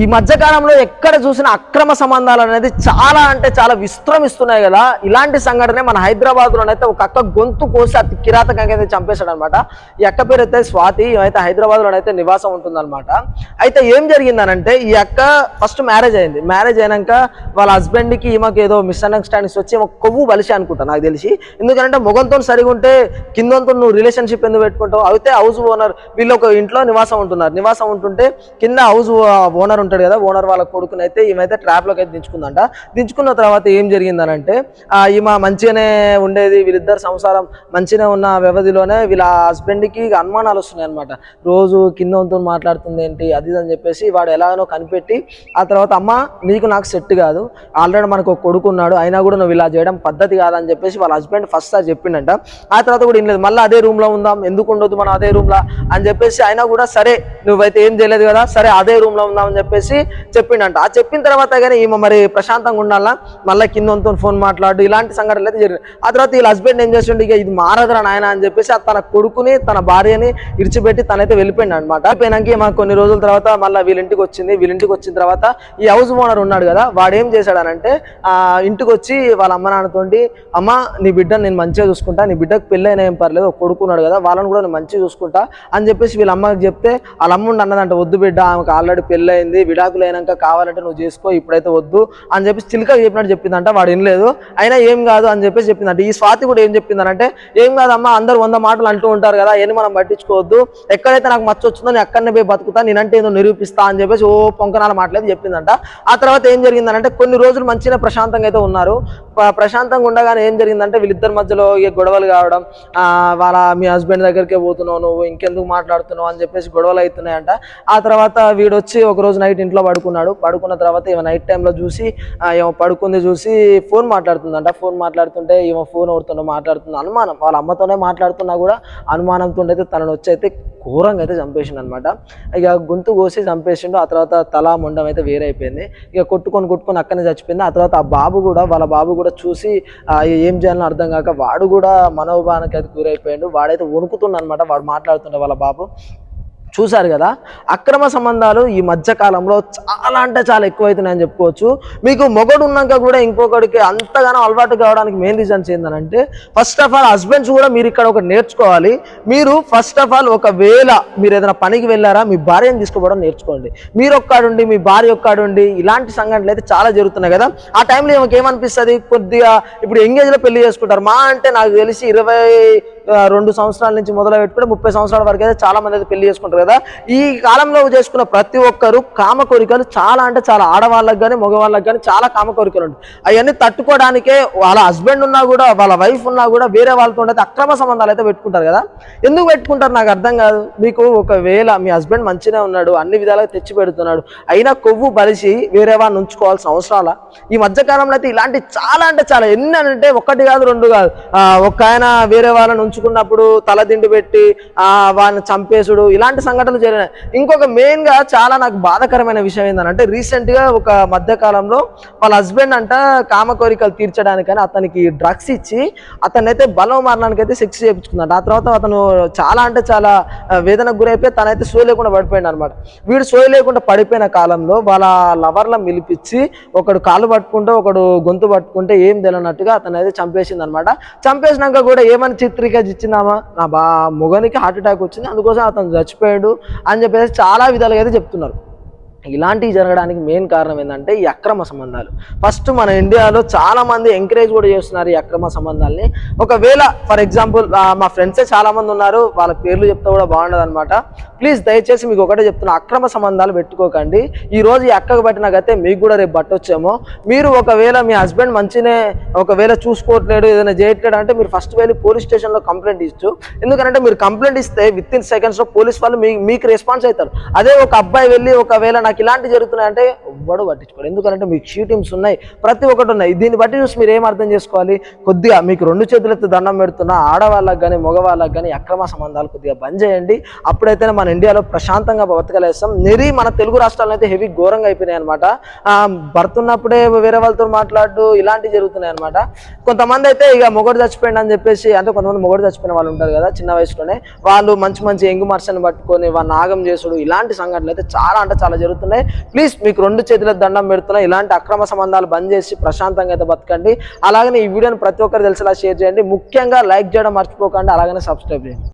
ఈ మధ్యకాలంలో ఎక్కడ చూసిన అక్రమ సంబంధాలు అనేది చాలా అంటే చాలా విశ్రమిస్తున్నాయి కదా. ఇలాంటి సంఘటనే మన హైదరాబాద్లోనైతే ఒక అక్క గొంతు కోసి అతి కిరాతకంగా అయితే చంపేశాడు అనమాట ఈ అక్క పేరు అయితే స్వాతి అయితే హైదరాబాద్లోనైతే నివాసం ఉంటుందన్నమాట అయితే ఏం జరిగిందనంటే ఈ అక్క ఫస్ట్ మ్యారేజ్ అయింది. మ్యారేజ్ అయినాక వాళ్ళ హస్బెండ్కి ఈమెకి ఏదో మిస్అండర్స్టాండింగ్స్ వచ్చి ఏమో కొవ్వు బలిసి అనుకుంటా నాకు తెలిసి. ఎందుకంటే మొగంతో సరిగా ఉంటే కిందంతో నువ్వు రిలేషన్షిప్ ఎందుకు పెట్టుకుంటావు? అయితే హౌస్ ఓనర్ వీళ్ళు ఒక ఇంట్లో నివాసం ఉంటున్నారు. నివాసం ఉంటుంటే కింద హౌస్ ఓనర్ ఉంటాడు కదా ఓనర్ వాళ్ళ కొడుకుని అయితే ఈమెతే ట్రాప్లోకి అయితే దించుకుందంట. దించుకున్న తర్వాత ఏం జరిగిందనంటే ఈమె మంచిగానే ఉండేది వీళ్ళిద్దరు సంసారం మంచిగానే ఉన్న వ్యవధిలోనే వీళ్ళ హస్బెండ్కి అనుమానాలు వస్తున్నాయి అనమాట రోజు కింద వంతు మాట్లాడుతుంది ఏంటి అది ఇది అని చెప్పేసి వాడు ఎలాగనో కనిపెట్టి ఆ తర్వాత అమ్మ నీకు నాకు సెట్ కాదు ఆల్రెడీ మనకు ఒక కొడుకు ఉన్నాడు అయినా కూడా నువ్వు ఇలా చేయడం పద్ధతి కాదని చెప్పేసి వాళ్ళ హస్బెండ్ ఫస్ట్ అది చెప్పిండంట. ఆ తర్వాత కూడా ఏం లేదు మళ్ళీ అదే రూమ్లో ఉందాం ఎందుకు ఉండొద్దు మనం అదే రూమ్లో అని చెప్పేసి అయినా కూడా సరే నువ్వైతే ఏం చేయలేదు కదా సరే అదే రూమ్లో ఉందాం అని చెప్పేసి చెప్పిండంట. ఆ చెప్పిన తర్వాత కానీ ఈమె మరి ప్రశాంతంగా ఉండాలా? మళ్ళీ కింద ఫోన్ మాట్లాడు ఇలాంటి సంఘటనలు అయితే జరిగింది ఆ తర్వాత వీళ్ళ హస్బెండ్ ఏం చేస్తుండే ఇక ఇది మారదురా నాయన అని చెప్పేసి తన కొడుకుని తన భార్యని ఇడిచిపెట్టి తనైతే వెళ్ళిపోయింది అనమాట అయిపోయినాక మా కొన్ని రోజుల తర్వాత మళ్ళీ వీళ్ళ ఇంటికి వచ్చింది. వీళ్ళ ఇంటికి వచ్చిన తర్వాత ఈ హౌస్ ఓనర్ ఉన్నాడు కదా వాడు ఏం చేశాడనంటే ఆ ఇంటికి వచ్చి వాళ్ళ అమ్మ నాన్నతోటి అమ్మ నీ బిడ్డను నేను మంచిగా చూసుకుంటా నీ బిడ్డకు పెళ్ళైనా ఏం పర్లేదు ఒక కొడుకున్నాడు కదా వాళ్ళని కూడా నేను మంచిగా చూసుకుంటా అని చెప్పేసి వీళ్ళ అమ్మకి చెప్తే వాళ్ళ అమ్మ ఉండి అన్నదంట వద్దు బిడ్డ ఆమెకు ఆల్రెడీ పెళ్ళయింది విడాకులు అయినాక కావాలంటే నువ్వు చేసుకో ఇప్పుడైతే వద్దు అని చెప్పేసి చిలుక చెప్పినట్టు చెప్పిందంట వాడు వినలేదు. అయినా ఏం కాదు అని చెప్పేసి చెప్పిందంట. ఈ స్వాతి కూడా ఏం చెప్పిందనంటే ఏం కాదమ్మా అందరు వంద మాటలు అంటూ ఉంటారు కదా ఏం మనం పట్టించుకోవద్దు. ఎక్కడైతే నాకు మచ్చ వచ్చిందో నేను అక్కడనే పోయి బతుకుతా నేనంటే ఏదో నిరూపిస్తా అని చెప్పేసి ఓ పొంకనాల మాటలేదు చెప్పిందంట. ఆ తర్వాత ఏం జరిగిందనంటే కొన్ని రోజులు మంచిగా ప్రశాంతంగా అయితే ఉన్నారు. ప్రశాంతంగా ఉండగానే ఏం జరిగిందంటే వీళ్ళిద్దరి మధ్యలో ఇక గొడవలు కావడం వాళ్ళ మీ హస్బెండ్ దగ్గరికే పోతున్నావు నువ్వు ఇంకెందుకు మాట్లాడుతున్నావు అని చెప్పేసి గొడవలు అవుతున్నాయంట. ఆ తర్వాత వీడు వచ్చి ఒక రోజు నైట్ ఇంట్లో పడుకున్నాడు. పడుకున్న తర్వాత ఈమె నైట్ టైంలో చూసి ఏమో ఈమె పడుకుంది చూసి ఫోన్ మాట్లాడుతుందంట. ఫోన్ మాట్లాడుతుంటే ఈమె ఫోన్ ఎవరితోనో మాట్లాడుతుంది అనుమానం. వాళ్ళ అమ్మతోనే మాట్లాడుతున్నా కూడా అనుమానంతో అయితే తనను వచ్చి అయితే ఘోరంగా అయితే చంపేసిండు అనమాట ఇక గొంతు కోసి చంపేసిండు ఆ తర్వాత తల మొండం అయితే వేరైపోయింది. ఇక కొట్టుకొని కొట్టుకొని అక్కనే చచ్చిపోయింది. ఆ తర్వాత ఆ బాబు కూడా వాళ్ళ బాబు కూడా చూసి ఏం చేయాలని అర్థం కాక వాడు కూడా మనోభావానికి అయితే గురైపోయాడు. వాడైతే వణుకుతుండ అనమాట వాడు మాట్లాడుతుండే వాళ్ళ బాబు. చూశారు కదా? అక్రమ సంబంధాలు ఈ మధ్య కాలంలో చాలా అంటే చాలా ఎక్కువైతున్నాయని చెప్పుకోవచ్చు. మీకు మొగడు ఉన్నాక కూడా ఇంకొకడికి అంతగానో అలవాటు కావడానికి మెయిన్ రీజన్స్ ఏంటంటే ఫస్ట్ ఆఫ్ ఆల్ హస్బెండ్స్ కూడా మీరు ఇక్కడ ఒకటి నేర్చుకోవాలి. మీరు ఫస్ట్ ఆఫ్ ఆల్ ఒకవేళ మీరు ఏదైనా పనికి వెళ్ళారా మీ భార్యను తీసుకోవడం నేర్చుకోండి. మీరు ఒక్కడుండి మీ భార్య ఒక్కడుండి ఇలాంటి సంఘటనలు అయితే చాలా జరుగుతున్నాయి కదా? ఆ టైంలో ఏమనిపిస్తుంది కొద్దిగా ఇప్పుడు ఎంగేజ్లో పెళ్ళి చేసుకుంటారు. మా అంటే నాకు తెలిసి ఇరవై రెండు సంవత్సరాల నుంచి మొదలు పెట్టుకుని ముప్పై సంవత్సరాల వరకు అయితే చాలా మంది అయితే పెళ్ళి చేసుకుంటారు కదా. ఈ కాలంలో చేసుకున్న ప్రతి ఒక్కరు కామ కోరికలు చాలా అంటే చాలా ఆడవాళ్ళకి కానీ మగవాళ్ళకి కానీ చాలా కామ కోరికలు ఉంటాయి. అవన్నీ తట్టుకోవడానికే వాళ్ళ హస్బెండ్ ఉన్నా కూడా వాళ్ళ వైఫ్ ఉన్నా కూడా వేరే వాళ్ళతో అయితే అక్రమ సంబంధాలు అయితే పెట్టుకుంటారు కదా. ఎందుకు పెట్టుకుంటారు? నాకు అర్థం కాదు. మీకు ఒకవేళ మీ హస్బెండ్ మంచిగా ఉన్నాడు అన్ని విధాలుగా తెచ్చి పెడుతున్నాడు అయినా కొవ్వు బలిసి వేరే వాళ్ళని ఉంచుకోవాల్సిన అవసరాల ఈ మధ్యకాలంలో అయితే ఇలాంటి చాలా అంటే చాలా ఎన్ని అంటే ఒకటి కాదు రెండు కాదు. ఒక ఆయన వేరే వాళ్ళని ఉంచుకున్నప్పుడు తలదిండు పెట్టి ఆ వాళ్ళని చంపేసుడు ఇలాంటి సంఘటనలు జరిగినాయి. ఇంకొక మెయిన్గా చాలా నాకు బాధకరమైన విషయం ఏంటంటే రీసెంట్గా ఒక మధ్య కాలంలో వాళ్ళ హస్బెండ్ అంట కామ కోరికలు తీర్చడానికని అతనికి డ్రగ్స్ ఇచ్చి అతన్ని అయితే బలం మారడానికి అయితే సెక్స్ చేయించుకున్నాడు ఆ తర్వాత అతను చాలా అంటే చాలా వేదనకు గురైపోయి తనైతే సోయలేకుండా పడిపోయాడు అనమాట వీడు సోయ లేకుండా పడిపోయిన కాలంలో వాళ్ళ లవర్ల మిలిపించి ఒకడు కాలు పట్టుకుంటే ఒకడు గొంతు పట్టుకుంటే ఏం తెలియనట్టుగా అతను అయితే చంపేసింది అనమాట చంపేసినాక కూడా ఏమని చిత్రిక ఇచ్చిందామా? నా బా మొగనికి హార్ట్ అటాక్ వచ్చింది అందుకోసం అతను చచ్చిపోయాడు అని చెప్పేసి చాలా విధాలుగా అయితే చెప్తున్నారు. ఇలాంటివి జరగడానికి మెయిన్ కారణం ఏంటంటే ఈ అక్రమ సంబంధాలు. ఫస్ట్ మన ఇండియాలో చాలామంది ఎంకరేజ్ కూడా చేస్తున్నారు ఈ అక్రమ సంబంధాలని. ఒకవేళ ఫర్ ఎగ్జాంపుల్ మా ఫ్రెండ్సే చాలామంది ఉన్నారు వాళ్ళ పేర్లు చెప్తే కూడా బాగుండదు అనమాట ప్లీజ్ దయచేసి మీకు ఒకటే చెప్తున్నా అక్రమ సంబంధాలు పెట్టుకోకండి. ఈ రోజు ఈ అక్కకు పట్టిన మీకు కూడా రేపు పట్టొచ్చేమో. మీరు ఒకవేళ మీ హస్బెండ్ మంచినే ఒకవేళ చూసుకోవట్లేడు ఏదైనా చేయట్లేడు అంటే మీరు ఫస్ట్ వెళ్ళి పోలీస్ స్టేషన్లో కంప్లైంట్ ఇచ్చు. ఎందుకంటే మీరు కంప్లైంట్ ఇస్తే విత్ ఇన్ సెకండ్స్లో పోలీస్ వాళ్ళు మీ మీకు రెస్పాన్స్ అవుతారు. అదే ఒక అబ్బాయి వెళ్ళి ఒకవేళ నాకు ఇలాంటి జరుగుతున్నాయంటే ఎవ్వడు పట్టించుకోరు. ఎందుకంటే మీకు షూటింగ్స్ ఉన్నాయి ప్రతి ఒక్కటి ఉన్నాయి. దీన్ని బట్టి చూసి మీరు ఏం అర్థం చేసుకోవాలి? కొద్దిగా మీకు రెండు చేతులెత్తి దండం పెడుతున్నా ఆడవాళ్ళకి కానీ మగవాళ్ళకి కానీ అక్రమ సంబంధాలు కొద్దిగా బంద్ చేయండి. అప్పుడైతేనే మన ఇండియాలో ప్రశాంతంగా బతకలేస్తాం. నిరి మన తెలుగు రాష్ట్రాల్లో అయితే హెవీ ఘోరంగా అయిపోయినాయి అనమాట భర్తున్నప్పుడే వేరే వాళ్ళతో మాట్లాడు ఇలాంటివి జరుగుతున్నాయి అనమాట కొంతమంది అయితే ఇక మొగడు చచ్చిపోయింది అని చెప్పేసి అంటే కొంతమంది మొగడు చచ్చిపోయిన వాళ్ళు ఉంటారు కదా చిన్న వయసులోనే వాళ్ళు మంచి మంచి ఎంగు మర్సని పట్టుకొని వాళ్ళ నాగం చేసుడు ఇలాంటి సంఘటనలు అయితే చాలా అంటే చాలా జరుగుతుంది అవుతున్నాయి ప్లీజ్ మీకు రెండు చేతుల దండం పెడుతున్నాయి ఇలాంటి అక్రమ సంబంధాలు బంద్ చేసి ప్రశాంతంగా అయితే బతకండి. అలాగనే ఈ వీడియోని ప్రతి ఒక్కరు తెలిసేలా షేర్ చేయండి. ముఖ్యంగా లైక్ చేయడం మర్చిపోకండి. అలాగనే సబ్స్క్రైబ్ చేయండి.